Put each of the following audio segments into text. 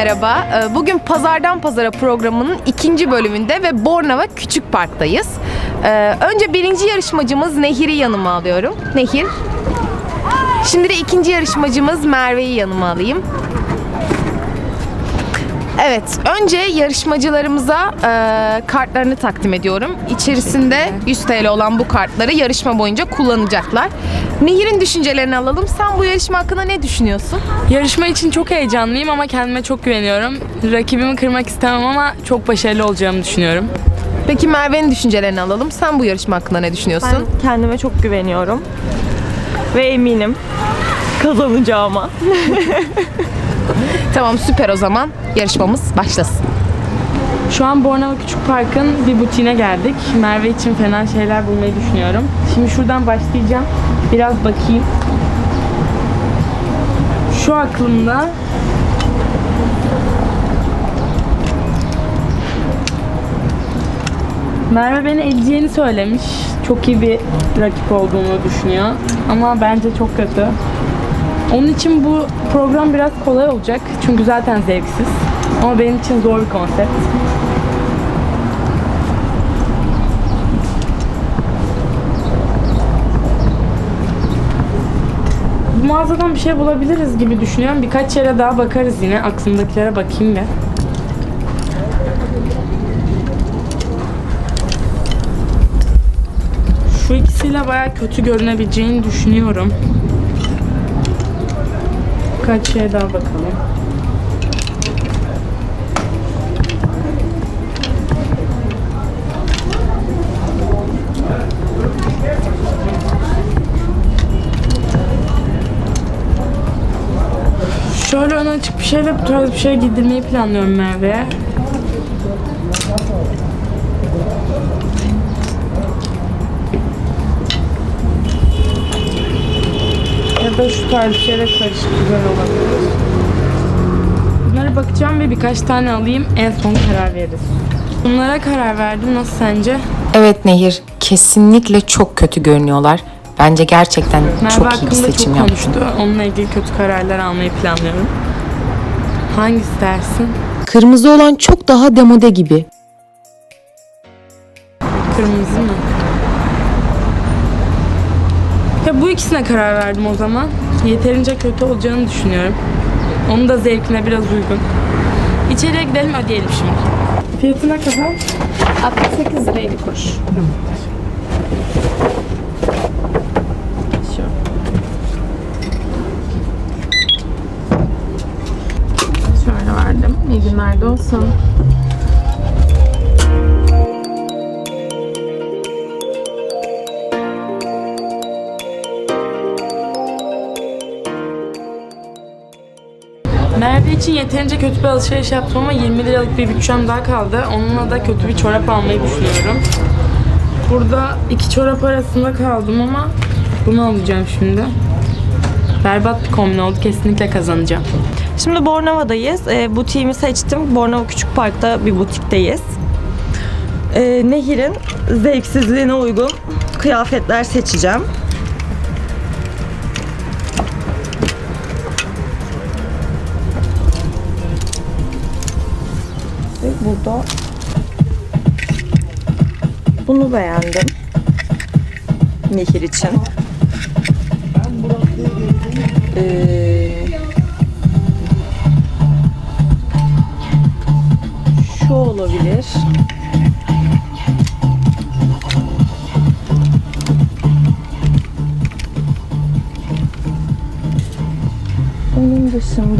Merhaba. Ee, Bugün Pazardan Pazara programının ikinci bölümünde ve Bornova Küçük Park'tayız. Ee, Önce birinci yarışmacımız Nehir'i yanıma alıyorum. Nehir. Şimdi de ikinci yarışmacımız Merve'yi yanıma alayım. Evet, önce yarışmacılarımıza e, kartlarını takdim ediyorum. İçerisinde 100 TL olan bu kartları yarışma boyunca kullanacaklar. Nehir'in düşüncelerini alalım. Sen bu yarışma hakkında ne düşünüyorsun? Yarışma için çok heyecanlıyım ama kendime çok güveniyorum. Rakibimi kırmak istemem ama çok başarılı olacağımı düşünüyorum. Peki Merve'nin düşüncelerini alalım. Sen bu yarışma hakkında ne düşünüyorsun? Ben kendime çok güveniyorum. Ve eminim kazanacağıma. Tamam süper o zaman. Yarışmamız başlasın. Şu an Bornova Küçük Park'ın bir butiğine geldik. Merve için fena şeyler bulmayı düşünüyorum. Şimdi şuradan başlayacağım. Biraz bakayım. Şu aklımda Merve beni eleyeceğini söylemiş. Çok iyi bir rakip olduğunu düşünüyor. Ama bence çok kötü. Onun için bu program biraz kolay olacak. Çünkü zaten zevksiz. Ama benim için zor bir konsept. Mağazadan bir şey bulabiliriz gibi düşünüyorum. Birkaç yere daha bakarız yine. Aklımdakilere bakayım bir. Şu ikisiyle baya kötü görünebileceğini düşünüyorum. Birkaç şeye daha bakalım. Bir şeyle bu tarz bir şey giydirmeyi planlıyorum Merve'ye. Ya da şu tarz bir şeyle karışık güzel olabilir. Bunlara bakacağım ve birkaç tane alayım. En son karar veririz. Bunlara karar verdim. Nasıl sence? Evet Nehir, kesinlikle çok kötü görünüyorlar. Bence gerçekten Merve çok iyi bir hakkında seçim çok yaptın. konuştu. Onunla ilgili kötü kararlar almayı planlıyorum. Hangisi dersin? Kırmızı olan çok daha demode gibi. Kırmızı mı? Ya bu ikisine karar verdim o zaman. Yeterince kötü olacağını düşünüyorum. Onun da zevkine biraz uygun. İçeriye gidelim ödeyelim şimdi. Fiyatı ne kadar? 68 lira 50 kuruş. Şöyle verdim. İyi günler de olsun. Merve için yeterince kötü bir alışveriş yaptım ama 20 liralık bir bütçem daha kaldı. Onunla da kötü bir çorap almayı düşünüyorum. Burada iki çorap arasında kaldım ama bunu alacağım şimdi. Berbat bir kombin oldu. Kesinlikle kazanacağım. Şimdi Bornova'dayız. E, butiğimi seçtim. Bornova Küçük Park'ta bir butikteyiz. E, Nehir'in zevksizliğine uygun kıyafetler seçeceğim. Ve burada bunu beğendim. Nehir için.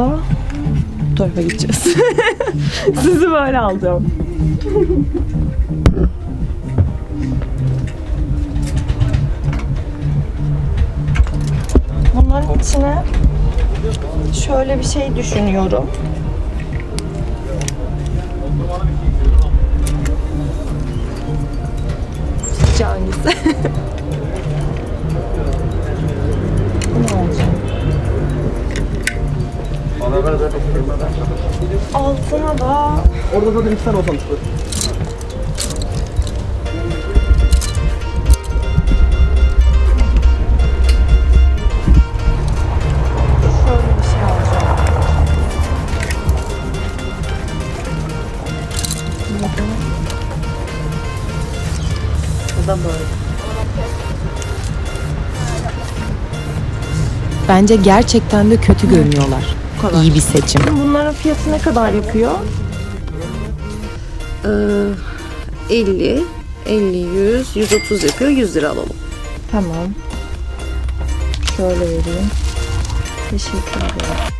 Dışında bu tarafa gideceğiz. Sizi böyle alacağım. Bunların içine şöyle bir şey düşünüyorum. Sizce Altına da. Orada zaten iki tane olsan çıkıyor. Bence gerçekten de kötü görünüyorlar kadar. İyi bir seçim. Bunların fiyatı ne kadar yapıyor? 50, 50, 100, 130 yapıyor. 100 lira alalım. Tamam. Şöyle vereyim. Teşekkür ederim.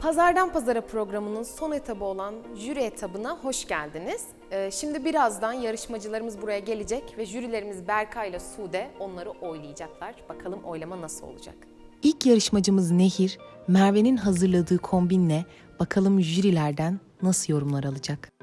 Pazardan Pazara programının son etabı olan jüri etabına hoş geldiniz. Ee, Şimdi birazdan yarışmacılarımız buraya gelecek ve jürilerimiz Berkay ile Sude onları oylayacaklar. Bakalım oylama nasıl olacak? İlk yarışmacımız Nehir, Merve'nin hazırladığı kombinle bakalım jürilerden nasıl yorumlar alacak.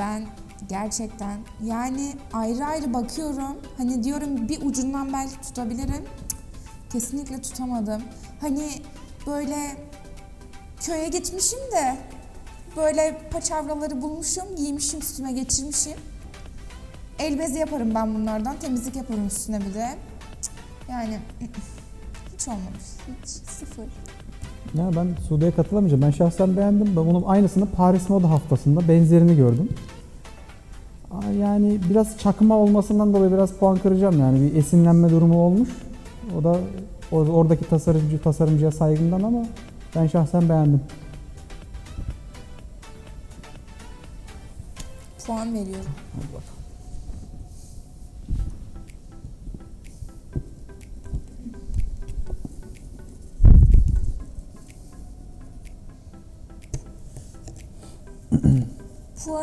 Ben gerçekten yani ayrı ayrı bakıyorum. Hani diyorum bir ucundan belki tutabilirim. Kesinlikle tutamadım. Hani böyle köye gitmişim de böyle paçavraları bulmuşum, giymişim, üstüme geçirmişim. El bezi yaparım ben bunlardan. Temizlik yaparım üstüne bir de. Yani hiç olmamış. Hiç sıfır. Ya ben Sude'ye katılamayacağım. Ben şahsen beğendim. Ben bunun aynısını Paris Moda haftasında benzerini gördüm. Yani biraz çakma olmasından dolayı biraz puan kıracağım yani. Bir esinlenme durumu olmuş. O da oradaki tasarımcı tasarımcıya saygımdan ama ben şahsen beğendim. Puan veriyorum.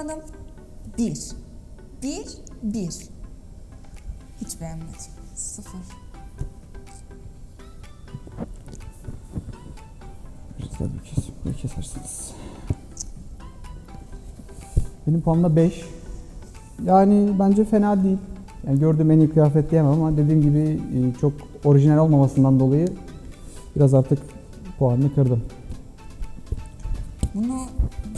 Puanım 1. 1, 1. Hiç beğenmedim. 0. Tabii ki burayı kesersiniz. Benim puanım da 5. Yani bence fena değil. Yani gördüğüm en iyi kıyafet diyemem ama dediğim gibi e, çok orijinal olmamasından dolayı biraz artık puanını kırdım. Bunu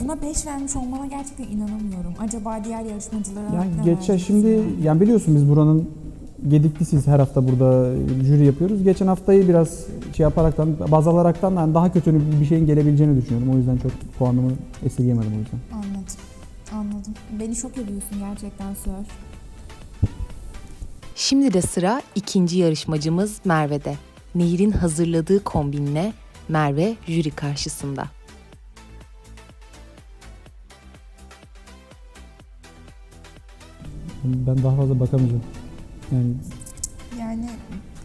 buna 5 vermiş olmana gerçekten inanamıyorum. Acaba diğer yarışmacılara Yani ne geçen vereceksin şimdi yani biliyorsun biz buranın gediklisiyiz her hafta burada jüri yapıyoruz. Geçen haftayı biraz şey yaparaktan, baz alaraktan yani daha kötü bir şeyin gelebileceğini düşünüyorum. O yüzden çok puanımı esirgemedim o yüzden. Anladım. Anladım. Beni şok ediyorsun gerçekten Sör. Şimdi de sıra ikinci yarışmacımız Merve'de. Nehir'in hazırladığı kombinle Merve jüri karşısında. Ben daha fazla bakamayacağım. Yani Yani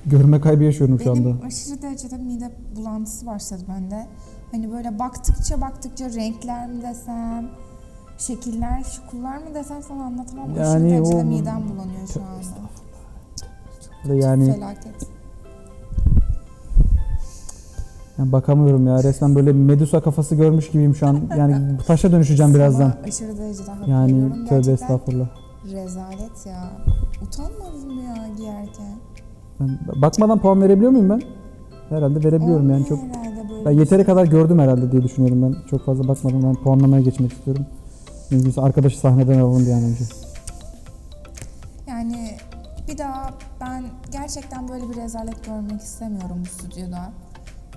görme kaybı yaşıyorum şu anda. benim aşırı derecede mide bulantısı başladı bende. Hani böyle baktıkça baktıkça renkler mi desem, şekiller, şukullar mı desem sana anlatamam. aşırı Yani derecede o- midem bulanıyor şu anda. Ve Yani, Felaket. yani bakamıyorum ya. Resmen böyle Medusa kafası görmüş gibiyim şu an. Yani taşa dönüşeceğim birazdan. Sana aşırı derecede hak Yani veriyorum. tövbe Gerçekten estağfurullah. Rezalet ya. Utanmadın mı ya giyerken? Ben bakmadan puan verebiliyor muyum ben? Herhalde verebiliyorum yani çok. Herhalde böyle Ben bir yeteri kadar gördüm herhalde diye düşünüyorum ben. Çok fazla bakmadım. Ben puanlamaya geçmek istiyorum. Mümkünse arkadaşı sahneden alalım bir an önce. Yani bir daha ben gerçekten böyle bir rezalet görmek istemiyorum bu stüdyoda.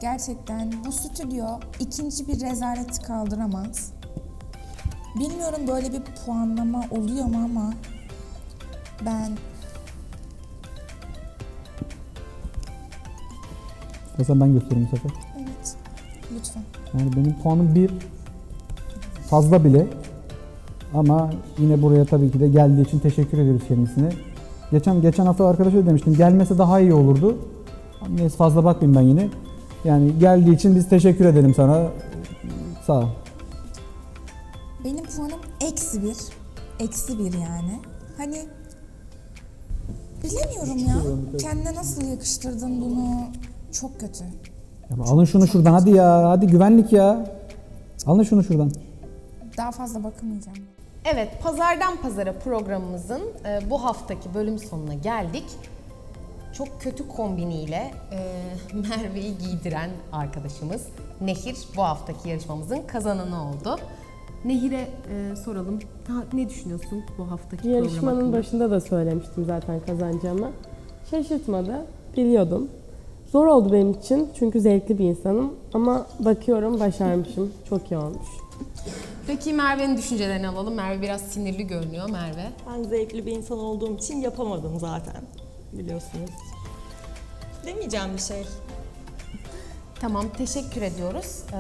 Gerçekten bu stüdyo ikinci bir rezaleti kaldıramaz. Bilmiyorum böyle bir puanlama oluyor mu ama ben Mesela ben göstereyim bu sefer. evet lütfen. Yani benim puanım bir fazla bile. Ama yine buraya tabii ki de geldiği için teşekkür ediyoruz kendisine. Geçen geçen hafta arkadaşa da demiştim gelmese daha iyi olurdu. Neyse fazla bakmayayım ben yine. Yani geldiği için biz teşekkür edelim sana. Sağ ol. Eksi bir. Eksi bir yani. Hani bilemiyorum ya. Kendine nasıl yakıştırdın bunu? Çok kötü. Ya alın şunu şuradan hadi ya. Hadi güvenlik ya. Alın şunu şuradan. Daha fazla bakamayacağım. Evet, Pazardan Pazara programımızın e, bu haftaki bölüm sonuna geldik. Çok kötü kombiniyle e, Merve'yi giydiren arkadaşımız Nehir bu haftaki yarışmamızın kazananı oldu. Nehir'e e, soralım. Ha, ne düşünüyorsun bu haftaki program Yarışmanın hakkında? başında da söylemiştim zaten kazanacağımı. Şaşırtmadı, biliyordum. Zor oldu benim için çünkü zevkli bir insanım ama bakıyorum başarmışım. Çok iyi olmuş. Peki Merve'nin düşüncelerini alalım. Merve biraz sinirli görünüyor Merve. Ben zevkli bir insan olduğum için yapamadım zaten. Biliyorsunuz. Demeyeceğim bir şey. Tamam, teşekkür ediyoruz. E,